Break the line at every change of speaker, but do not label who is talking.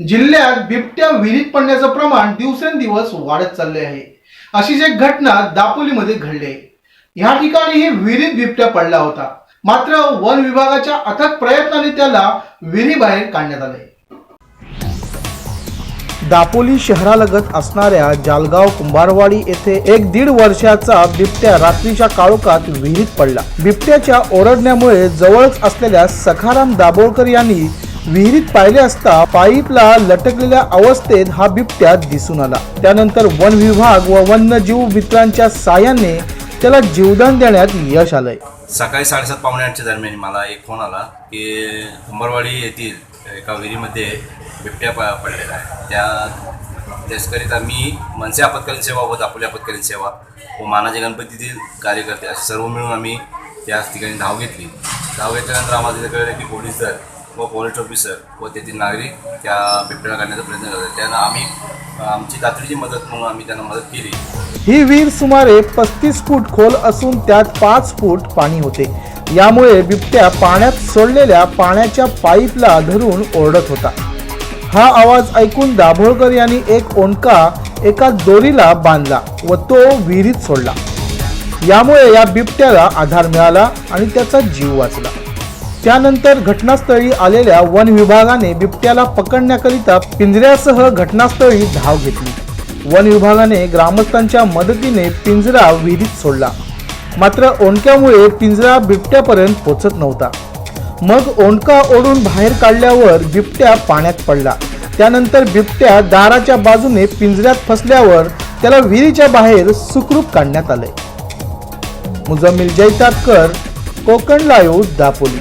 जिल्ह्यात बिबट्या विहिरीत पडण्याचं प्रमाण दिवसेंदिवस वाढत चालले आहे. अशीच एक घटना दापोलीमध्ये घडली आहे ह्या ठिकाणी विहिरीत बिबट्या पडला होता. मात्र वन विभागाच्या अथक प्रयत्नाने त्याला विहिरीबाहेर काढण्यात आले दापोली शहरालगत असणाऱ्या जालगाव कुंभारवाडी येथे एक दीड वर्षाचा बिबट्या रात्रीच्या काळोखात विहिरीत पडला. बिबट्याच्या ओरडण्यामुळे जवळच असलेल्या सखाराम दाभोळकर यांनी विहिरीत पाहिले असता पाईपला लटकलेल्या अवस्थेत हा बिबट्या दिसून आला. त्यानंतर वन विभाग व वन्यजीव मित्रांच्या साहाय्याने त्याला जीवदान देण्यात यश आलंय.
सकाळी साडेसात पावणे आठच्या दरम्यान मला एक फोन आला की कुंभारवाडी येथील एका विहिरीमध्ये बिबट्या प पडलेला आहे. त्या त्याचकरिता मी मनसे आपत्कालीन सेवा व दापोली आपत्कालीन सेवा व मानाचे गणपतीतील कार्यकर्ते असे सर्व मिळून आम्ही त्याच ठिकाणी धाव घेतली. धाव घेतल्यानंतर आम्हाला तिथे कळलं की पोलीस दल व पोलीस ऑफिसर व तेथील नागरिक त्या बिबट्याला काढण्याचा प्रयत्न करतात. त्यांना आम्ही आमची तातडीची मदत म्हणून आम्ही त्यांना मदत केली.
ही विहीर सुमारे पस्तीस फूट खोल असून त्यात पाच फूट पाणी होते. यामुळे बिबट्या पाण्यात सोडलेल्या पाण्याच्या पाईपला धरून ओरडत होता. हा आवाज ऐकून दाभोळकर यांनी एक ओंडका एका दोरीला बांधला व तो विहिरीत सोडला. यामुळे या बिबट्याला आधार मिळाला आणि त्याचा जीव वाचला. त्यानंतर घटनास्थळी आलेल्या वन विभागाने बिबट्याला पकडण्याकरिता पिंजऱ्यासह घटनास्थळी धाव घेतली. वन विभागाने ग्रामस्थांच्या मदतीने पिंजरा विहिरीत सोडला. मात्र ओंडक्यामुळे पिंजरा बिबट्यापर्यंत पोचत नव्हता. मग ओंडका ओढून बाहेर काढल्यावर बिबट्या पाण्यात पडला. त्यानंतर बिबट्या दाराच्या बाजूने पिंजऱ्यात फसल्यावर त्याला विहिरीच्या बाहेर सुखरूप काढण्यात आले. मुजमिल जैतातकर कोकण लाईव्ह दापोली.